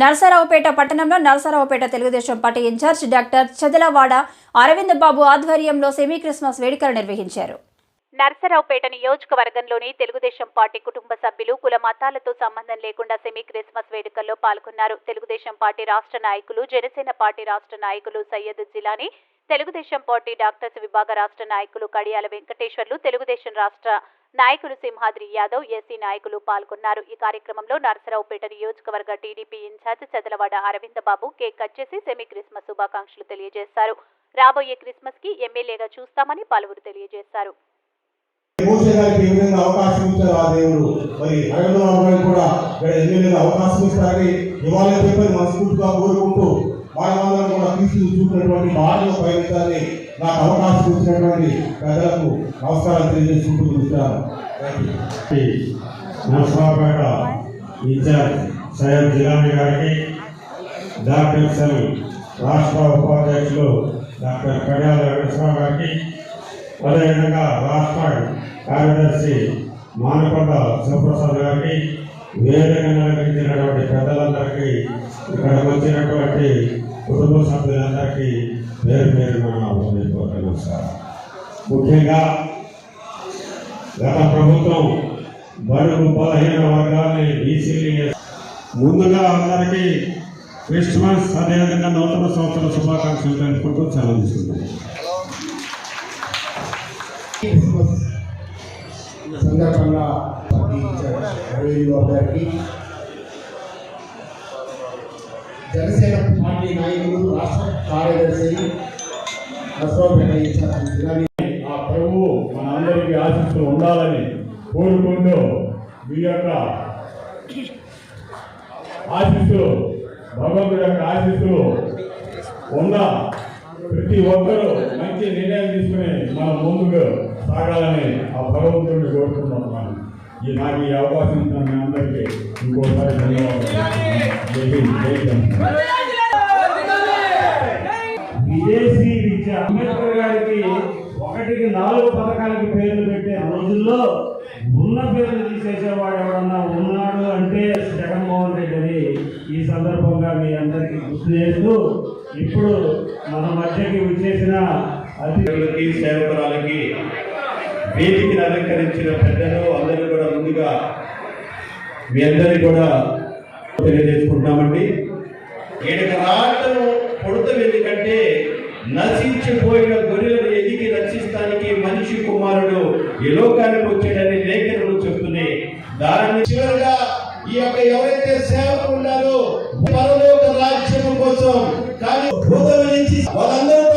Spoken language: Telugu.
నరసరావుపేట పట్టణంలో Narasaraopet Telugu Desam party incharge doctor Chadalavada Aravind Babu ఆధ్వర్యంలో సెమీ క్రిస్మస్ వేడుకలు నిర్వహించారు. నర్సరావుపేట నియోజకవర్గంలోని తెలుగుదేశం పార్టీ కుటుంబ సభ్యులు కుల మతాలతో సంబంధం లేకుండా సెమీ క్రిస్మస్ వేడుకల్లో పాల్గొన్నారు. తెలుగుదేశం పార్టీ రాష్ట్ర నాయకులు జనసేన పార్టీ రాష్ట్ర నాయకులు సయ్యద్ జిలానీ తెలుగుదేశం పార్టీ డాక్టర్స్ విభాగ రాష్ట్ర నాయకులు కడియాల వెంకటేశ్వర్లు తెలుగుదేశం రాష్ట్ర నాయకులు సింహాద్రి యాదవ్ ఎస్సీ నాయకులు పాల్గొన్నారు. ఈ కార్యక్రమంలో నర్సరావుపేట నియోజకవర్గ TDP incharge Chadalavada Aravinda Babu cake cut చేసి సెమీ క్రిస్మస్ శుభాకాంక్షలు తెలియజేశారు. రాబోయే క్రిస్మస్కి ఎమ్మెల్యేగా చూస్తామని పలువురు తెలియజేశారు. మోసే ఏ విధంగా అవకాశం ఇచ్చారు ఆ దేవుడు. మరి అరవిందరావు గారికి కూడా ఇక్కడ ఎన్ని విధంగా అవకాశం ఇస్తారని ఇవాళ చెప్పని మనస్ఫూర్తిగా కోరుకుంటూ వాళ్ళందరూ కూడా తీసుకు చూసినటువంటి బాటలో పయనించాలని నాకు అవకాశం ఇచ్చినటువంటి ప్రజలకు నమస్కారం తెలియజేసుకుంటూ చూస్తాను నర్సరావుపేట ఇన్ఛార్జ్ సయ్యద్ జిలాని గారికి డాక్టర్ సెల్ రాష్ట్ర ఉపాధ్యక్షులు డాక్టర్ కడియాల వెంకటేశ్వరరావు గారికి అదేవిధంగా రాష్ట్ర కార్యదర్శి మానకొండ శివప్రసాద్ గారికి వేదిక నిర్వహించినటువంటి పెద్దలందరికీ ఇక్కడ వచ్చినటువంటి కుటుంబ సభ్యులందరికీ పేరు పేరు హృదయపూర్వక నమస్కారం. ముఖ్యంగా గత ప్రభుత్వం బడుగు బలహీన వర్గాల్ని బీసీలు ముందుగా అందరికీ క్రిస్మస్ అదేవిధంగా నూతన సంవత్సర శుభాకాంక్షలు తెలుపుకుంటూ సెలవు తీసుకుంటాం ఇన్ఛార్జ్ బాబు గారికి జనసేన పార్టీ నాయకులు రాష్ట్ర కార్యదర్శి నరసరావుపేట ఇన్ఛార్జ్ జిల్లాని ఆ ప్రభువు మనందరికీ ఆశిస్తూ ఉండాలని కోరుకుంటూ మీ యొక్క ఆశిస్తులు భగవంతుడి యొక్క ఆశిస్తులు ఉన్న ప్రతి ఒక్కరూ మంచి నిర్ణయం తీసుకుని మనం ముందుకు సాగాలని ఆ భగవంతుడిని కోరుకుంటున్నాను ఈ నాకు ఈ అవకాశం ఇచ్చిన మీ అందరికీ ఇంకోసారి విదేశీ విద్య అంబేద్కర్ గారికి ఒకటికి నాలుగు పథకాలకి పేర్లు పెట్టే రోజుల్లో ఉన్న పేర్లు తీసేసేవాడు ఎవడన్నా ఉన్నాడు అంటే జగన్మోహన్ రెడ్డి అని ఈ సందర్భంగా మీ అందరికీ గుర్తు చేస్తూ ఇప్పుడు మన మధ్యకి వచ్చేసిన అధికారులకి సేవకురాలకి వేదికను అలంకరించిన పెద్దలు అందరూ కూడా ముందుగా మీ అందరినీ కూడా తెలియజేసుకుంటున్నామండి ఈయనకు రావటం పొడతం ఎందుకంటే నశించిపోయిన గొర్రెలను ఎదిగి రక్షిస్తానికి మనిషి కుమారుడు ఈ లోకానికి వచ్చాడని లేఖనులు చెప్తున్నాయి. దాని చివరిగా ఈ యొక్క ఎవరైతే సేవకు ఉన్నారో పరలోక రాజ్యం కోసం కానీ భూతం నుంచి వాళ్ళందరితో